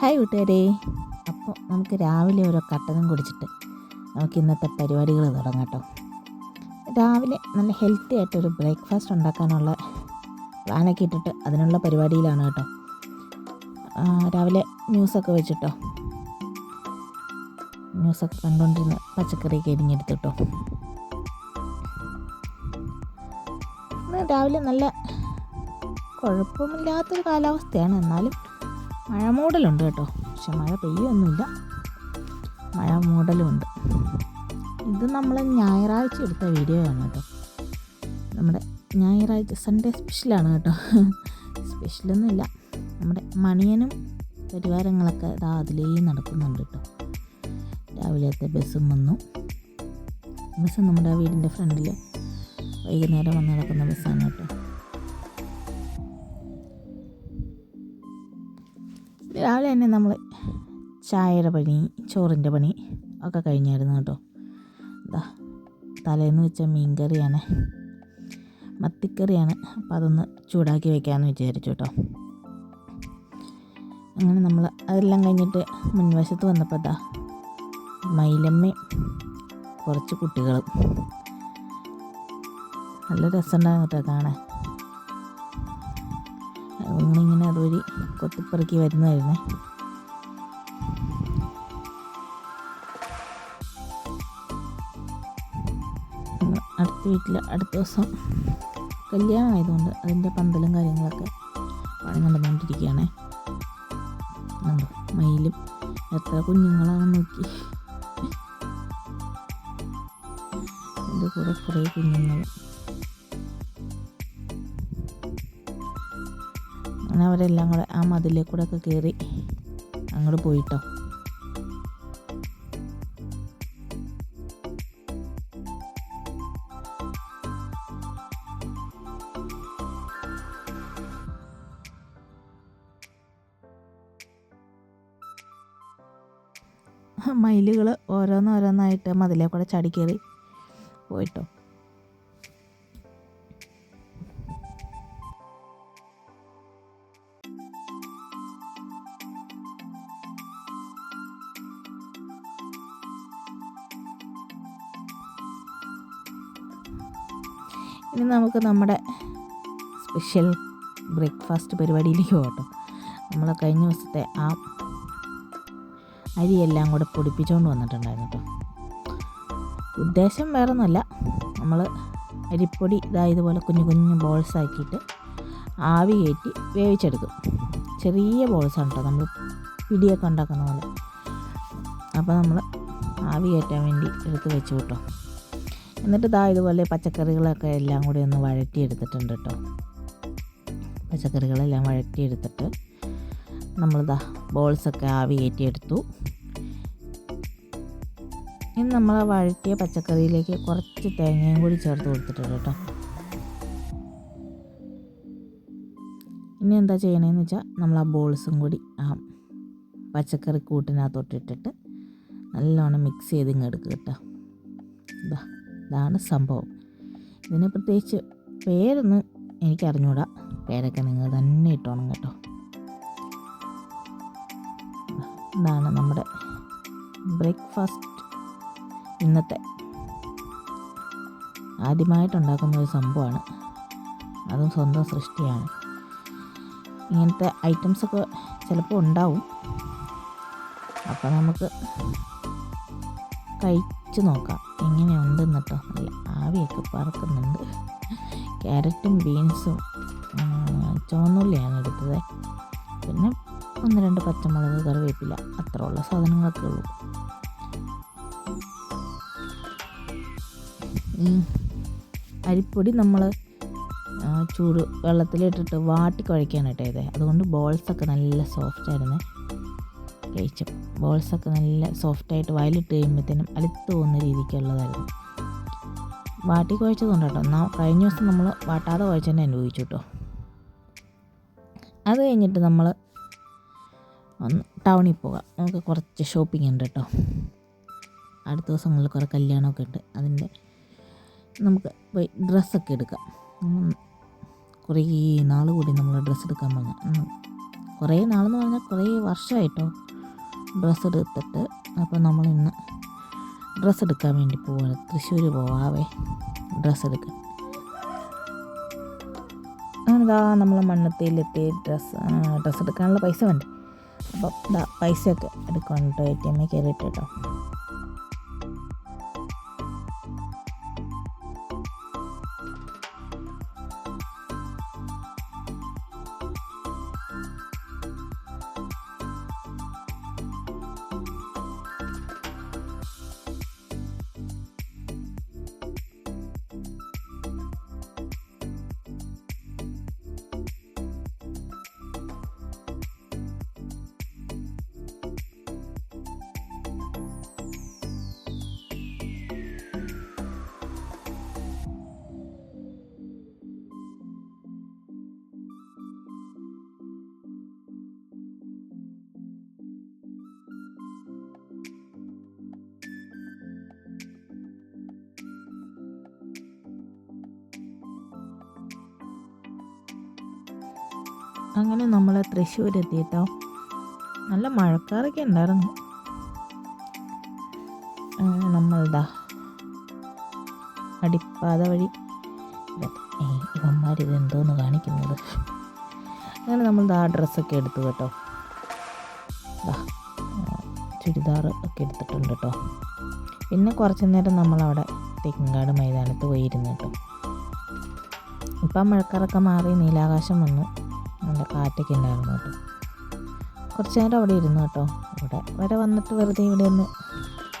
Hi കൂട്ടുകാരെ. അപ്പോൾ നമുക്ക് രാവിലെ ഓരോ കട്ടനും കുടിച്ചിട്ട് നമുക്ക് ഇന്നത്തെ പരിപാടികൾ തുടങ്ങാം കേട്ടോ. രാവിലെ നല്ല ഹെൽത്തി ആയിട്ടൊരു ബ്രേക്ക്ഫാസ്റ്റ് ഉണ്ടാക്കാനുള്ള പ്ലാനൊക്കെ ഇട്ടിട്ട് അതിനുള്ള പരിപാടിയിലാണ് കേട്ടോ. രാവിലെ ന്യൂസൊക്കെ വെച്ചിട്ടോ. ന്യൂസൊക്കെ കണ്ടുകൊണ്ടിരുന്ന പച്ചക്കറിയൊക്കെ എരിഞ്ഞെടുത്തിട്ടോ രാവിലെ നല്ല കുഴപ്പമില്ലാത്തൊരു കാലാവസ്ഥയാണ്. എന്നാലും മഴ മൂടലുണ്ട് കേട്ടോ. പക്ഷെ മഴ പെയ്യൊന്നുമില്ല. മഴ മൂടലുണ്ട് ഇത് നമ്മൾ ഞായറാഴ്ച എടുത്ത വീഡിയോ ആണ് കേട്ടോ. നമ്മുടെ ഞായറാഴ്ച സൺഡേ സ്പെഷ്യലാണ് കേട്ടോ. സ്പെഷ്യലൊന്നുമില്ല നമ്മുടെ മണിയനും പരിവാരങ്ങളൊക്കെ ഇതാ അതിലേ നടക്കുന്നുണ്ട് കേട്ടോ. രാവിലത്തെ ബസ്സും വന്നു. ബസ് നമ്മുടെ വീടിന്റെ ഫ്രണ്ടിൽ വൈകുന്നേരം വന്ന് നടക്കുന്ന ബസ്സാണ് കേട്ടോ. രാവിലെ തന്നെ നമ്മൾ ചായയുടെ പണി ചോറിന്റെ പണി ഒക്കെ കഴിഞ്ഞായിരുന്നു കേട്ടോ. എന്താ തലേന്ന് വെച്ച മീൻകറിയാണ്. മത്തിക്കറിയാണ്. അപ്പം അതൊന്ന് ചൂടാക്കി വെക്കാമെന്ന് വിചാരിച്ചു കേട്ടോ. അങ്ങനെ നമ്മൾ അതെല്ലാം കഴിഞ്ഞിട്ട് മുൻവശത്ത് വന്നപ്പോൾ എന്താ മയിലമ്മയും കുറച്ച് കുട്ടികളും. നല്ല രസമുണ്ടാകും കേട്ടോ കാണാൻ. ഒന്നിങ്ങനെ അതുവഴി കൊത്തിപ്പെറുക്കി വരുന്നതായിരുന്നേ. അടുത്ത വീട്ടിൽ അടുത്ത ദിവസം കല്യാണം ആയതുകൊണ്ട് അതിന്റെ പന്തലും കാര്യങ്ങളൊക്കെ പണി നടന്നുകൊണ്ടിരിക്കുകയാണേ. കണ്ടോ മയിലും എത്ര കുഞ്ഞുങ്ങളാണെന്ന് നോക്കി. എന്റെ കൂടെ കുറേ കുഞ്ഞുങ്ങൾ. അങ്ങനെ അവരെല്ലാം കൂടെ ആ മതിലേ കൂടെ ഒക്കെ കയറി അങ്ങോട്ട് പോയിട്ടോ. മയിലുകൾ ഓരോന്നോരോന്നായിട്ട് മതിലേ കൂടെ ചാടി പോയിട്ടോ. ഇനി നമുക്ക് നമ്മുടെ സ്പെഷ്യൽ ബ്രേക്ക്ഫാസ്റ്റ് പരിപാടിയിലേക്ക് പോകട്ടോ. നമ്മൾ കഴിഞ്ഞ ദിവസത്തെ ആ അരിയെല്ലാം കൂടെ പൊടിപ്പിച്ചുകൊണ്ട് വന്നിട്ടുണ്ടായിരുന്നു കേട്ടോ ഉദ്ദേശം വേറെ ഒന്നുമല്ല നമ്മൾ അരിപ്പൊടി ഇതാ ഇതുപോലെ കുഞ്ഞു കുഞ്ഞു ബോൾസ് ആക്കിയിട്ട് ആവി കയറ്റി വേവിച്ചെടുക്കും. ചെറിയ ബോൾസാണ് കേട്ടോ നമ്മൾ പിടിയൊക്കെ ഉണ്ടാക്കുന്ന പോലെ. അപ്പോൾ നമ്മൾ ആവി കയറ്റാൻ വേണ്ടി എടുത്ത് വെച്ചു കേട്ടോ എന്നിട്ട് ദാ ഇതുപോലെ പച്ചക്കറികളൊക്കെ എല്ലാം കൂടി ഒന്ന് വഴറ്റിയെടുത്തിട്ടുണ്ട് കേട്ടോ. പച്ചക്കറികളെല്ലാം വഴറ്റിയെടുത്തിട്ട് നമ്മളിതാ ബോൾസൊക്കെ ആവി കയറ്റിയെടുത്തു. ഇനി നമ്മൾ വഴറ്റിയ പച്ചക്കറിയിലേക്ക് കുറച്ച് തേങ്ങയും കൂടി ചേർത്ത് കൊടുത്തിട്ടുണ്ട് കേട്ടോ. ഇനി എന്താ ചെയ്യണമെന്ന് വെച്ചാൽ നമ്മൾ ആ ബോൾസും കൂടി ആ പച്ചക്കറി കൂട്ടിനകത്തോട്ടിട്ടിട്ട് നല്ലോണം മിക്സ് ചെയ്ത് ഇങ്ങെടുക്കുക കേട്ടോ. ഇതാ ഇതാണ് സംഭവം. ഇതിന് പ്രത്യേകിച്ച് പേരൊന്നും എനിക്കറിഞ്ഞൂടാ. പേരൊക്കെ നിങ്ങൾ തന്നെ ഇട്ടോണം കേട്ടോ. ഇതാണ് നമ്മുടെ ബ്രേക്ക്ഫാസ്റ്റ് ഇന്നത്തെ. ആദ്യമായിട്ടുണ്ടാക്കുന്ന ഒരു സംഭവമാണ്. അതും സ്വന്തം സൃഷ്ടിയാണ്. ഇങ്ങനത്തെ ഐറ്റംസൊക്കെ ചിലപ്പോൾ ഉണ്ടാവും. അപ്പോൾ നമുക്ക് കഴിച്ച് നോക്കാം എങ്ങനെയുണ്ടെന്ന് കേട്ടോ നല്ല ആവിയൊക്കെ പറക്കുന്നുണ്ട്. ക്യാരറ്റും ബീൻസും ചുവന്നുള്ളിയാണ് എടുത്തത്. പിന്നെ ഒന്ന് രണ്ട് പച്ചമുളക് കറിവേപ്പില അത്രയുള്ള സാധനങ്ങളൊക്കെ ഉള്ളൂ. അരിപ്പൊടി നമ്മൾ ചൂട് വെള്ളത്തിലിട്ടിട്ട് വാട്ടി കുഴക്കാനായിട്ടേ അതുകൊണ്ട് ബോൾസൊക്കെ നല്ല സോഫ്റ്റ് ആയിരുന്നു. കഴിച്ചു ബോൾസൊക്കെ നല്ല സോഫ്റ്റായിട്ട് വയലിട്ട് കഴിയുമ്പോഴത്തേനും അലുത്ത് പോകുന്ന രീതിക്കുള്ളതായിരുന്നു വാട്ടി കുഴച്ചതുകൊണ്ട് കേട്ടോ. എന്നാൽ കഴിഞ്ഞ ദിവസം നമ്മൾ വാട്ടാതെ കുഴച്ചതന്നെ അനുഭവിച്ചു കേട്ടോ. അത് കഴിഞ്ഞിട്ട് നമ്മൾ ഒന്ന് ടൗണിൽ പോകാം. നമുക്ക് കുറച്ച് ഷോപ്പിംഗ് ഉണ്ട് കേട്ടോ. അടുത്ത ദിവസങ്ങളിൽ കുറേ കല്യാണമൊക്കെ ഉണ്ട്. അതിന്റെ നമുക്ക് പോയി ഡ്രസ്സൊക്കെ എടുക്കാം. കുറേ നാൾ കൂടി നമ്മൾ ഡ്രസ്സ് എടുക്കാൻ പോകുന്നത് കുറേ നാളെന്ന് പറഞ്ഞാൽ കുറേ വർഷമായിട്ടോ ഡ്രസ്സ് എടുത്തിട്ട് അപ്പോൾ നമ്മൾ ഇന്ന് ഡ്രസ്സ് എടുക്കാൻ വേണ്ടി പോവാണ്. തൃശ്ശൂർ പോവാവേ. ഡ്രസ്സ് എടുക്കാൻ. അതാ നമ്മൾ മണ്ണത്തിയിലെത്തി ഡ്രസ്സ് ഡ്രസ്സ് എടുക്കാനുള്ള പൈസ വേണ്ടേ? അപ്പം പൈസയൊക്കെ എടുക്കുന്നുണ്ട് എ ടി എമ്മിൽ കയറിയിട്ട്. കേട്ടോ അങ്ങനെ നമ്മൾ തൃശ്ശൂർ എത്തിയിട്ടോ നല്ല മഴക്കാറൊക്കെ ഉണ്ടായിരുന്നു. നമ്മളുടെ അടിപ്പാത വഴി. ഇവന്മാരിത് എന്തോന്ന് കാണിക്കുന്നത്? അങ്ങനെ നമ്മൾ ആ ഡ്രസ്സൊക്കെ എടുത്തു കേട്ടോ. ചുരിദാർ ഒക്കെ എടുത്തിട്ടുണ്ട് കേട്ടോ. പിന്നെ കുറച്ച് നേരം നമ്മളവിടെ തെക്കിങ്കാട് മൈതാനത്ത് പോയിരുന്നു കേട്ടോ. ഇപ്പം മഴക്കാറൊക്കെ മാറി നീലാകാശം വന്നു. നല്ല കാറ്റൊക്കെ ഉണ്ടായിരുന്നു കേട്ടോ. കുറച്ച് നേരം അവിടെ ഇരുന്നു കേട്ടോ. ഇവിടെ വരെ വന്നിട്ട് വെറുതെ ഇവിടെ ഒന്ന്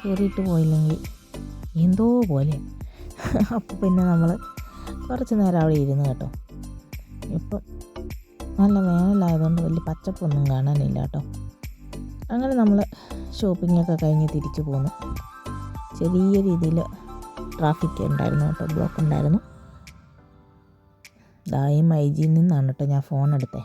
കയറിയിട്ട് പോയില്ലെങ്കിൽ എന്തോ പോലെ. അപ്പോൾ പിന്നെ നമ്മൾ കുറച്ച് നേരം അവിടെ ഇരുന്നു കേട്ടോ. ഇപ്പം നല്ല വേനലായതുകൊണ്ട് വലിയ പച്ചപ്പൊന്നും കാണാനില്ല കേട്ടോ. അങ്ങനെ നമ്മൾ ഷോപ്പിങ്ങൊക്കെ കഴിഞ്ഞ് തിരിച്ചു പോന്നു. ചെറിയ രീതിയിൽ ട്രാഫിക് ഉണ്ടായിരുന്നു കേട്ടോ. ബ്ലോക്ക് ഉണ്ടായിരുന്നു. ദായി ജിയിൽ നിന്നാണ് കേട്ടോ ഞാൻ ഫോൺ എടുത്തത്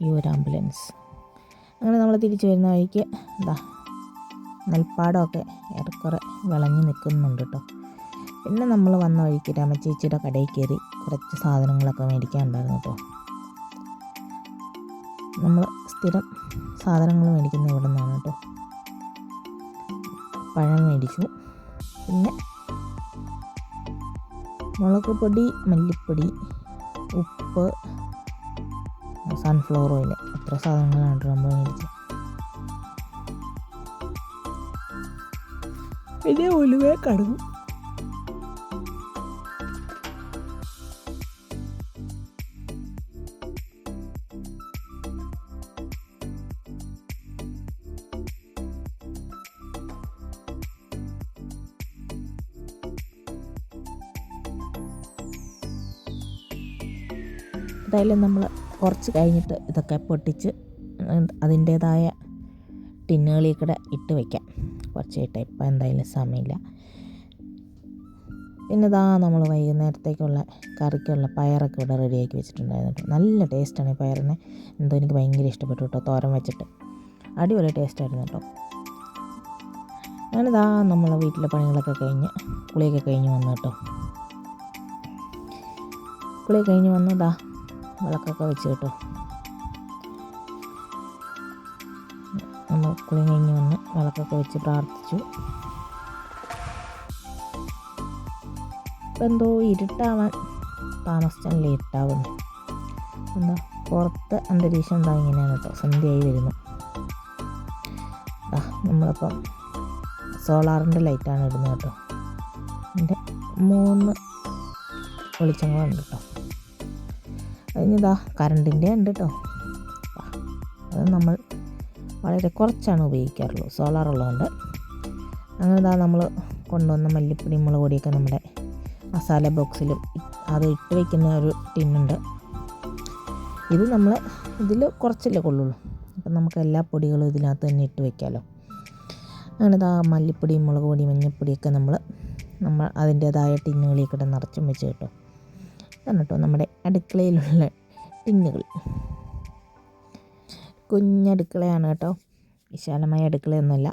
ഈ ഒരു ആംബുലൻസ്. അങ്ങനെ നമ്മൾ തിരിച്ചു വരുന്ന വഴിക്ക് എന്താ നെൽപ്പാടമൊക്കെ ഏറെക്കുറെ വിളഞ്ഞു നിൽക്കുന്നുണ്ട് കേട്ടോ. പിന്നെ നമ്മൾ വന്ന വഴിക്ക് രമചേച്ചിയുടെ കടയിൽ കയറി കുറച്ച് സാധനങ്ങളൊക്കെ മേടിക്കാനുണ്ടായിരുന്നു കേട്ടോ. നമ്മൾ സ്ഥിരം സാധനങ്ങൾ മേടിക്കുന്ന ഇവിടെ നിന്നാണ് കേട്ടോ. പഴം മേടിച്ചു. പിന്നെ മുളക് പൊടി മല്ലിപ്പൊടി ഉപ്പ് സൺഫ്ലവർ ഓയിൽ അത്ര സാധനങ്ങളാണ് നമ്മൾ മേടിച്ചത്. പിന്നെ ഉലുവ കടുകും. എന്തായാലും നമ്മൾ കുറച്ച് കഴിഞ്ഞിട്ട് ഇതൊക്കെ പൊട്ടിച്ച് അതിന്റേതായ ടിന്നുകളിൽ കൂടെ ഇട്ട് വയ്ക്കാം. കുറച്ച് ഇട്ട് ഇപ്പം എന്തായാലും സമയമില്ല. പിന്നെ ഇതാ നമ്മൾ വൈകുന്നേരത്തേക്കുള്ള കറിക്കുള്ള പയറൊക്കെ ഇവിടെ റെഡിയാക്കി വെച്ചിട്ടുണ്ടായിരുന്നു നല്ല ടേസ്റ്റാണ് ഈ പയറിനെ. എന്തോ എനിക്ക് ഭയങ്കര ഇഷ്ടപ്പെട്ടു കേട്ടോ തോരൻ വെച്ചിട്ട്. അടിപൊളി ടേസ്റ്റായിരുന്നു കേട്ടോ. അങ്ങനെ ഇതാ നമ്മൾ വീട്ടിലെ പണികളൊക്കെ കഴിഞ്ഞ് കുളിയൊക്കെ കഴിഞ്ഞ് വന്നു കേട്ടോ. കുളി കഴിഞ്ഞ് വന്നതാ വിളക്കൊക്കെ വെച്ച് കേട്ടോ. നമ്മൾ കുളി കഴിഞ്ഞ് വന്ന് വിളക്കൊക്കെ വെച്ച് പ്രാർത്ഥിച്ചു. ഇപ്പം എന്തോ ഇരുട്ടാവാൻ താമസിച്ചാലേ ഇരുട്ടാവുന്നു എന്താ പുറത്ത് അന്തരീക്ഷം എന്താ ഇങ്ങനെയാണ് കേട്ടോ. സന്ധ്യയായി വരുന്നു. നമ്മളിപ്പം സോളാറിന്റെ ലൈറ്റാണ് ഇടുന്നത് കേട്ടോ. എന്റെ മൂന്ന് വെളിച്ചങ്ങളുണ്ട് കേട്ടോ അതിനിതാ കറണ്ടിന്റെ ഉണ്ട് കേട്ടോ അത് നമ്മൾ വളരെ കുറച്ചാണ് ഉപയോഗിക്കാറുള്ളൂ. സോളാർ ഉള്ളതുകൊണ്ട്. അങ്ങനെ ഇതാ നമ്മൾ കൊണ്ടുവന്ന മല്ലിപ്പൊടി മുളക് പൊടിയൊക്കെ നമ്മുടെ മസാല ബോക്സിലും അത് ഇട്ട് വയ്ക്കുന്ന ഒരു ടിന്നുണ്ട്. ഇത് നമ്മൾ ഇതിൽ കുറച്ചല്ലേ കൊള്ളുള്ളൂ. അപ്പം നമുക്ക് എല്ലാ പൊടികളും ഇതിനകത്ത് തന്നെ ഇട്ട് വയ്ക്കാമല്ലോ അങ്ങനെ ഇതാ മല്ലിപ്പൊടി മുളക് പൊടി മഞ്ഞൾപ്പൊടിയൊക്കെ നമ്മൾ നമ്മൾ അതിന്റേതായ ടിന്നുകളിൽ കൂടെ നിറച്ചും വെച്ച് കേട്ടോ. ഇതാണ് കേട്ടോ നമ്മുടെ അടുക്കളയിലുള്ള ടിന്നുകൾ കുഞ്ഞടുക്കളയാണ് കേട്ടോ. വിശാലമായ അടുക്കളയൊന്നുമല്ല.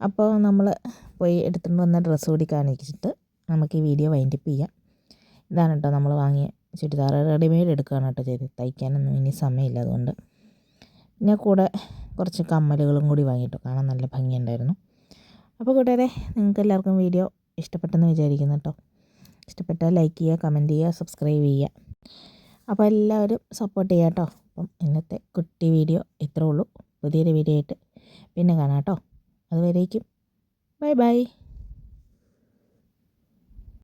അപ്പോൾ നമ്മൾ പോയി എടുത്തുകൊണ്ട് വന്ന ഡ്രസ്സ് കൂടി കാണിച്ചിട്ട് നമുക്ക് ഈ വീഡിയോ വൈൻഡപ്പ് ചെയ്യാം. ഇതാണ് കേട്ടോ നമ്മൾ വാങ്ങിയ ചുരിദാർ. റെഡിമെയ്ഡ് എടുക്കുകയാണ് കേട്ടോ ചെയ്ത് തയ്ക്കാനൊന്നും ഇനി സമയമില്ല അതുകൊണ്ട്. പിന്നെ കൂടെ കുറച്ച് കമ്മലുകളും കൂടി വാങ്ങിയിട്ടു. കാണാൻ നല്ല ഭംഗിയുണ്ടായിരുന്നു. അപ്പോൾ കൂട്ടുകാരെ നിങ്ങൾക്ക് എല്ലാവർക്കും വീഡിയോ ഇഷ്ടപ്പെട്ടെന്ന് വിചാരിക്കുന്നു കേട്ടോ. ഇഷ്ടപ്പെട്ടാൽ ലൈക്ക് ചെയ്യുക കമന്റ് ചെയ്യുക സബ്സ്ക്രൈബ് ചെയ്യുക. അപ്പോൾ എല്ലാവരും സപ്പോർട്ട് ചെയ്യുക കേട്ടോ. അപ്പം ഇന്നത്തെ കുട്ടി വീഡിയോ ഇത്രേ ഉള്ളൂ. പുതിയൊരു വീഡിയോ ആയിട്ട് പിന്നെ കാണാം കേട്ടോ. അതുവരേക്കും ബൈ ബൈ